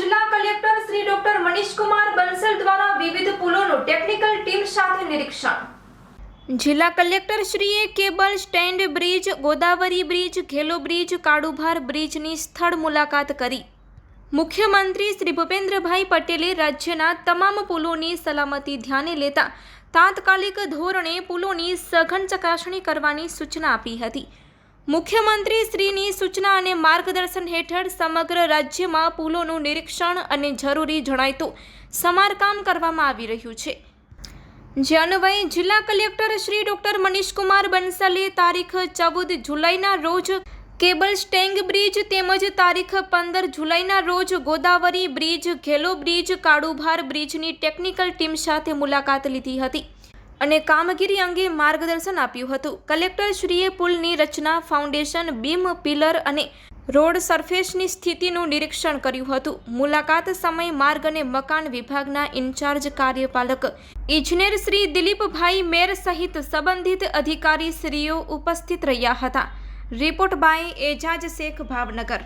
જિલ્લા collector Shri doctor Manishkumar Bansal દ્વારા વિવિધ પુલોનું ટેકનિકલ ટીમ સાથે નિરીક્ષણ. જિલ્લા કલેક્ટર શ્રીએ cable stand bridge, Godavari bridge, Ghelo bridge, Kalubhar બ્રિજની સ્થળ મુલાકાત કરી. મુખ્યમંત્રી શ્રી ભૂપેન્દ્રભાઈ પટેલે રાજ્યના તમામ પુલોની સલામતી ધ્યાને લેતા તાત્કાલિક ધોરણે પુલોની સઘન ચકાસણી કરવાની સૂચના આપી હતી. મુખ્યમંત્રી શ્રીની સૂચના અને માર્ગદર્શન હેઠળ સમગ્ર રાજ્યમાં પુલોનું નિરીક્ષણ અને જરૂરી જણાય સમારકામ કરવામાં આવી રહ્યું છે. જે અન્વયે જિલ્લા કલેક્ટર શ્રી ડોક્ટર મનીષકુમાર બંસલે તારીખ ચૌદ જુલાઈના રોજ કેબલ સ્ટેંગ બ્રિજ તેમજ તારીખ પંદર જુલાઈના રોજ ગોદાવરી બ્રિજ, ઘેલો બ્રિજ, કાળુભાર બ્રિજની ટેકનિકલ ટીમ સાથે મુલાકાત લીધી હતી. અને કામગીરી અંગે માર્ગદર્શન આપ્યું હતું. કલેક્ટર શ્રીએ પુલની રચના, ફાઉન્ડેશન, બીમ, પિલર અને રોડ સરફેસની સ્થિતિનું નિરીક્ષણ કર્યું હતું. મુલાકાત સમયે, માર્ગ અને મકાન વિભાગના ઇન્ચાર્જ કાર્યપાલક ઇજનેર શ્રી દિલીપભાઈ મેર સહિત સંબંધિત અધિકારી શ્રીઓ ઉપસ્થિત રહ્યા હતા. Report by Ejaz Shaikh, Bhavnagar.